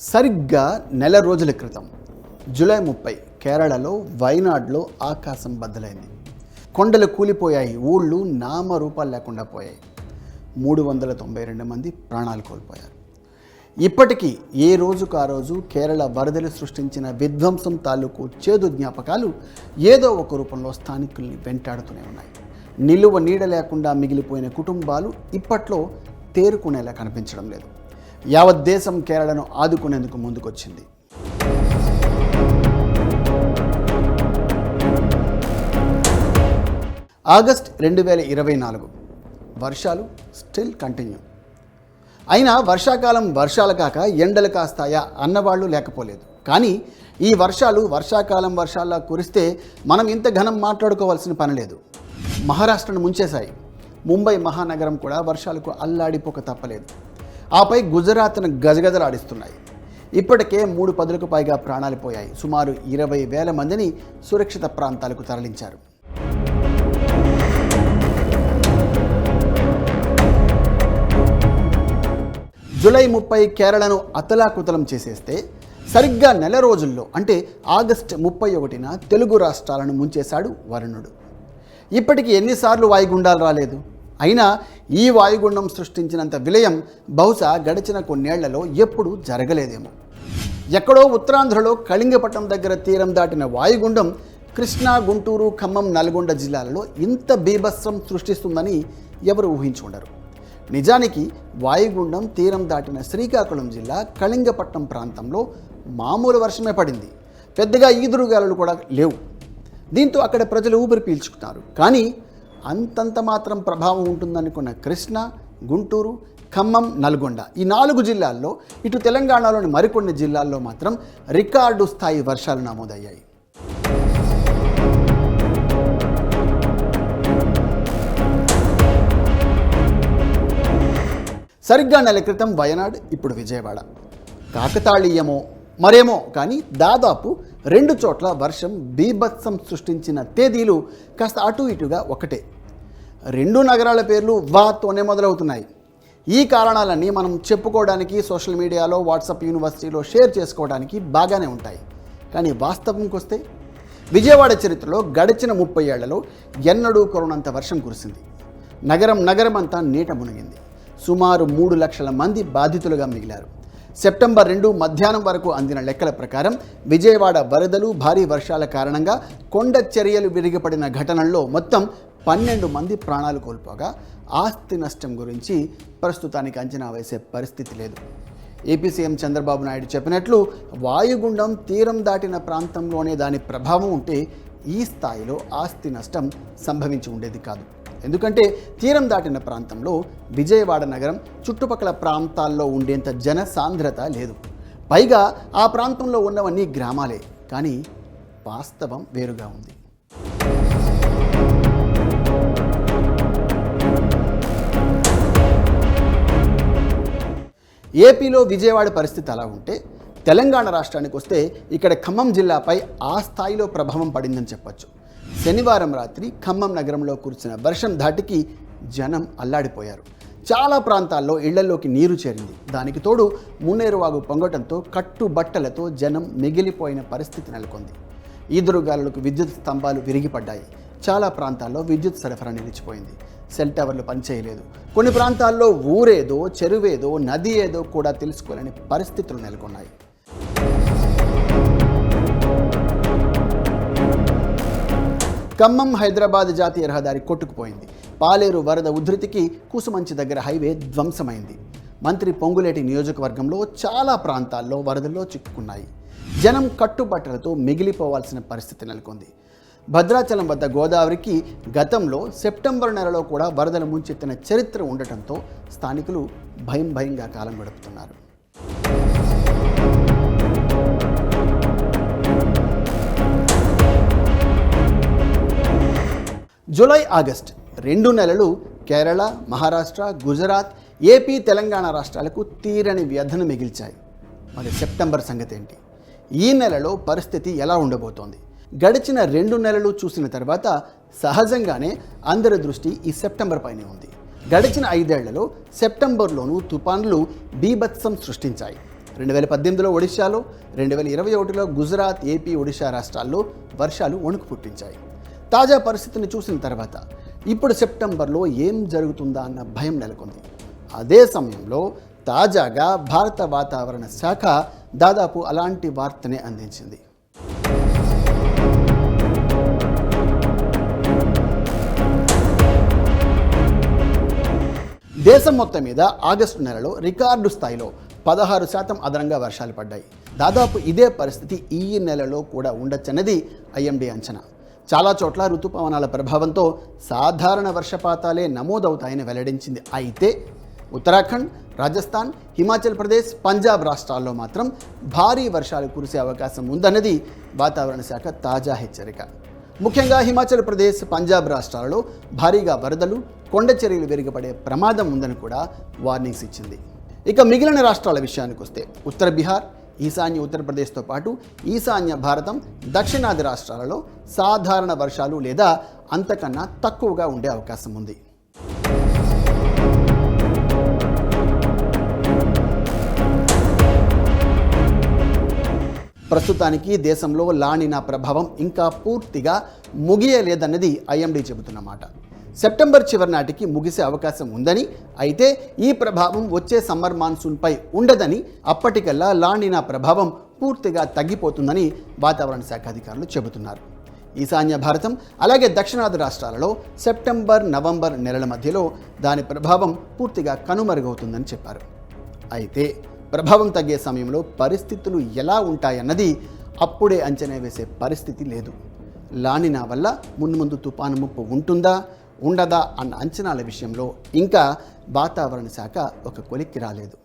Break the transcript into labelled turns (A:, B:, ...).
A: సరిగ్గా నెల రోజుల క్రితం జూలై ముప్పై కేరళలో వైనాడ్లో ఆకాశం బద్దలైంది. కొండలు కూలిపోయాయి ఊళ్ళు నామరూపాలు లేకుండా పోయాయి. మూడు వందల తొంభై రెండు మంది ప్రాణాలు కోల్పోయారు. ఇప్పటికీ ఏ రోజుకు ఆ రోజు కేరళ వరదలు సృష్టించిన విధ్వంసం తాలూకు చేదు జ్ఞాపకాలు ఏదో ఒక రూపంలో స్థానికుల్ని వెంటాడుతూనే ఉన్నాయి. నిలువ నీడ లేకుండా మిగిలిపోయిన కుటుంబాలు ఇప్పట్లో తేరుకునేలా కనిపించడం లేదు. యావత్ దేశం కేరళను ఆదుకునేందుకు ముందుకొచ్చింది. ఆగస్ట్ రెండు వేల ఇరవై నాలుగు. వర్షాలు స్టిల్ కంటిన్యూ. అయినా వర్షాకాలం వర్షాలు కాక ఎండలు కాస్తాయా అన్నవాళ్ళు లేకపోలేదు. కానీ ఈ వర్షాలు వర్షాకాలం వర్షాల్లో కురిస్తే మనం ఇంత ఘనం మాట్లాడుకోవాల్సిన పని లేదు. మహారాష్ట్రను ముంచేశాయి. ముంబై మహానగరం కూడా వర్షాలకు అల్లాడిపోక తప్పలేదు. ఆపై గుజరాత్ను గజగజలాడిస్తున్నాయి. ఇప్పటికే మూడు పదులకు పైగా ప్రాణాలు పోయాయి. సుమారు ఇరవై వేల మందిని సురక్షిత ప్రాంతాలకు తరలించారు. జూలై ముప్పై కేరళను అతలాకుతలం చేసేస్తే సరిగ్గా నెల రోజుల్లో అంటే ఆగస్ట్ ముప్పై ఒకటిన తెలుగు రాష్ట్రాలను ముంచేశాడు వరుణుడు. ఇప్పటికి ఎన్నిసార్లు వాయుగుండాలు రాలేదు? అయినా ఈ వాయుగుండం సృష్టించినంత విలయం బహుశా గడిచిన కొన్నేళ్ళలో ఎప్పుడూ జరగలేదేమో. ఎక్కడో ఉత్తరాంధ్రలో కళింగపట్నం దగ్గర తీరం దాటిన వాయుగుండం కృష్ణా గుంటూరు ఖమ్మం నల్గొండ జిల్లాలలో ఇంత బీభత్సం సృష్టిస్తుందని ఎవరు ఊహించుండరు. నిజానికి వాయుగుండం తీరం దాటిన శ్రీకాకుళం జిల్లా కళింగపట్నం ప్రాంతంలో మామూలు వర్షమే పడింది. పెద్దగా ఈదురుగాలులు కూడా లేవు. దీంతో అక్కడ ప్రజలు ఊపిరి పీల్చుకున్నారు. కానీ అంతంత మాత్రం ప్రభావం ఉంటుందనుకున్న కృష్ణ గుంటూరు ఖమ్మం నల్గొండ ఈ నాలుగు జిల్లాల్లో ఇటు తెలంగాణలోని మరికొన్ని జిల్లాల్లో మాత్రం రికార్డు స్థాయి వర్షాలు నమోదయ్యాయి. సరిగ్గా నెల క్రితం వయనాడ్ ఇప్పుడు విజయవాడ. కాకతాళీయమో మరేమో కానీ దాదాపు రెండు చోట్ల వర్షం బీభత్సం సృష్టించిన తేదీలు కాస్త అటు ఇటుగా ఒకటే. రెండు నగరాల పేర్లు వాతోనే మొదలవుతున్నాయి. ఈ కారణాలన్నీ మనం చెప్పుకోవడానికి సోషల్ మీడియాలో వాట్సాప్ యూనివర్సిటీలో షేర్ చేసుకోవడానికి బాగానే ఉంటాయి. కానీ వాస్తవంకి వస్తే విజయవాడ చరిత్రలో గడిచిన ముప్పై ఏళ్ళలో ఎన్నడూ కొరనంత వర్షం కురిసింది. నగరం నగరం అంతా నీట మునిగింది. సుమారు మూడు లక్షల మంది బాధితులుగా మిగిలారు. సెప్టెంబర్ రెండు మధ్యాహ్నం వరకు అందిన లెక్కల ప్రకారం విజయవాడ వరదలు భారీ వర్షాల కారణంగా కొండ చర్యలు విరిగిపడిన ఘటనల్లో మొత్తం పన్నెండు మంది ప్రాణాలు కోల్పోగా ఆస్తి నష్టం గురించి ప్రస్తుతానికి అంచనా వేసే పరిస్థితి లేదు. ఏపీ సీఎం చంద్రబాబు నాయుడు చెప్పినట్లు వాయుగుండం తీరం దాటిన ప్రాంతంలోనే దాని ప్రభావం ఉంటే ఈ స్థాయిలో ఆస్తి నష్టం సంభవించి ఉండేది కాదు. ఎందుకంటే తీరం దాటిన ప్రాంతంలో విజయవాడ నగరం చుట్టుపక్కల ప్రాంతాల్లో ఉండేంత జన సాంద్రత లేదు. పైగా ఆ ప్రాంతంలో ఉన్నవన్నీ గ్రామాలే. కానీ వాస్తవం వేరుగా ఉంది. ఏపీలో విజయవాడ పరిస్థితి అలా ఉంటే తెలంగాణ రాష్ట్రానికి వస్తే ఇక్కడ ఖమ్మం జిల్లాపై ఆ స్థాయిలో ప్రభావం పడిందని చెప్పొచ్చు. శనివారం రాత్రి ఖమ్మం నగరంలో కురిసిన వర్షం ధాటికి జనం అల్లాడిపోయారు. చాలా ప్రాంతాల్లో ఇళ్ళలోకి నీరు చేరింది. దానికి తోడు మున్నేరువాగు పొంగటంతో కట్టుబట్టలతో జనం మిగిలిపోయిన పరిస్థితి నెలకొంది. ఈదురుగాలులకు విద్యుత్ స్తంభాలు విరిగిపడ్డాయి. చాలా ప్రాంతాల్లో విద్యుత్ సరఫరా నిలిచిపోయింది. సెల్ టవర్లు పనిచేయలేదు. కొన్ని ప్రాంతాల్లో ఊరేదో చెరువేదో నది ఏదో కూడా తెలుసుకోలేని పరిస్థితులు నెలకొన్నాయి. ఖమ్మం హైదరాబాద్ జాతీయ రహదారి కొట్టుకుపోయింది. పాలేరు వరద ఉధృతికి కూసుమంచి దగ్గర హైవే ధ్వంసమైంది. మంత్రి పొంగులేటి నియోజకవర్గంలో చాలా ప్రాంతాల్లో వరదల్లో చిక్కుకున్నాయి. జనం కట్టుబట్టలతో మిగిలిపోవాల్సిన పరిస్థితి నెలకొంది. భద్రాచలం వద్ద గోదావరికి గతంలో సెప్టెంబర్ నెలలో కూడా వరదలు ముంచెత్తిన చరిత్ర ఉండటంతో స్థానికులు భయం భయంగా కాలం గడుపుతున్నారు. జూలై ఆగస్ట్ రెండు నెలలు కేరళ మహారాష్ట్ర గుజరాత్ ఏపీ తెలంగాణ రాష్ట్రాలకు తీరని వ్యధను మిగిల్చాయి. మరి సెప్టెంబర్ సంగతి ఏంటి ఈ నెలలో పరిస్థితి ఎలా ఉండబోతోంది? గడిచిన రెండు నెలలు చూసిన తర్వాత సహజంగానే అందరి దృష్టి ఈ సెప్టెంబర్ పైనే ఉంది. గడిచిన ఐదేళ్ళలో సెప్టెంబర్లోనూ తుపాన్లు బీభత్సం సృష్టించాయి. రెండు వేల పద్దెనిమిదిలో ఒడిశాలో రెండు వేల ఇరవై ఒకటిలో గుజరాత్ ఏపీ ఒడిశా రాష్ట్రాల్లో వర్షాలు వణుకు పుట్టించాయి. తాజా పరిస్థితిని చూసిన తర్వాత ఇప్పుడు సెప్టెంబర్లో ఏం జరుగుతుందా అన్న భయం నెలకొంది. అదే సమయంలో తాజాగా భారత వాతావరణ శాఖ దాదాపు అలాంటి వార్తనే అందించింది. దేశం మొత్తం మీద ఆగస్టు నెలలో రికార్డు స్థాయిలో పదహారు శాతం అదనంగా వర్షాలు పడ్డాయి. దాదాపు ఇదే పరిస్థితి ఈ నెలలో కూడా ఉండొచ్చన్నది ఐఎండీ అంచనా. చాలా చోట్ల ఋతుపవనాల ప్రభావంతో సాధారణ వర్షపాతాలే నమోదవుతాయని వెల్లడించింది. అయితే ఉత్తరాఖండ్ రాజస్థాన్ హిమాచల్ ప్రదేశ్ పంజాబ్ రాష్ట్రాల్లో మాత్రం భారీ వర్షాలు కురిసే అవకాశం ఉందన్నది వాతావరణ శాఖ తాజా హెచ్చరిక. ముఖ్యంగా హిమాచల్ ప్రదేశ్ పంజాబ్ రాష్ట్రాలలో భారీగా వరదలు కొండ చర్యలు విరిగపడే ప్రమాదం ఉందని కూడా వార్నింగ్స్ ఇచ్చింది. ఇక మిగిలిన రాష్ట్రాల విషయానికి వస్తే ఉత్తర బీహార్ ఈశాన్య ఉత్తరప్రదేశ్తో పాటు ఈశాన్య భారతం దక్షిణాది రాష్ట్రాలలో సాధారణ వర్షాలు లేదా అంతకన్నా తక్కువగా ఉండే అవకాశం ఉంది. ప్రస్తుతానికి దేశంలో లానినా ప్రభావం ఇంకా పూర్తిగా ముగియలేదన్నది ఐఎండీ చెబుతున్నమాట. సెప్టెంబర్ చివరి నాటికి ముగిసే అవకాశం ఉందని అయితే ఈ ప్రభావం వచ్చే సమ్మర్ మాన్సూన్పై ఉండదని అప్పటికల్లా లానినా ప్రభావం పూర్తిగా తగ్గిపోతుందని వాతావరణ శాఖ అధికారులు చెబుతున్నారు. ఈశాన్య భారతం అలాగే దక్షిణాది రాష్ట్రాలలో సెప్టెంబర్ నవంబర్ నెలల మధ్యలో దాని ప్రభావం పూర్తిగా కనుమరుగవుతుందని చెప్పారు. అయితే ప్రభావం తగ్గే సమయంలో పరిస్థితులు ఎలా ఉంటాయన్నది అప్పుడే అంచనా వేసే పరిస్థితి లేదు. లానినా వల్ల ముందు ముందు తుపాను ముప్పు ఉంటుందా ఉండదా అన్న అంచనాల విషయంలో ఇంకా వాతావరణ శాఖ ఒక కొలిక్కి రాలేదు.